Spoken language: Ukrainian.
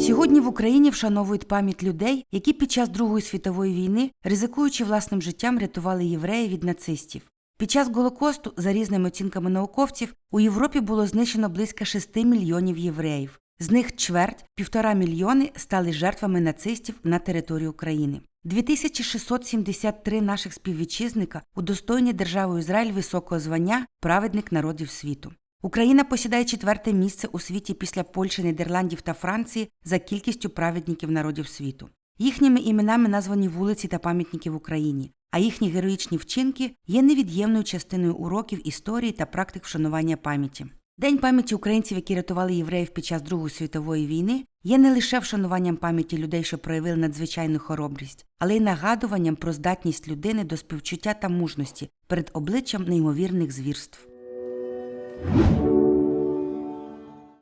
Сьогодні в Україні вшановують пам'ять людей, які під час Другої світової війни, ризикуючи власним життям, рятували євреїв від нацистів. Під час Голокосту, за різними оцінками науковців, у Європі було знищено близько 6 мільйонів євреїв. З них чверть півтора мільйони стали жертвами нацистів на території України. 2673 наших співвітчизника удостоєні державою Ізраїль високого звання праведник народів світу. Україна посідає четверте місце у світі після Польщі, Нідерландів та Франції за кількістю праведників народів світу. Їхніми іменами названі вулиці та пам'ятники в Україні, а їхні героїчні вчинки є невід'ємною частиною уроків історії та практик вшанування пам'яті. День пам'яті українців, які рятували євреїв під час Другої світової війни, є не лише вшануванням пам'яті людей, що проявили надзвичайну хоробрість, але й нагадуванням про здатність людини до співчуття та мужності перед обличчям неймовірних звірств.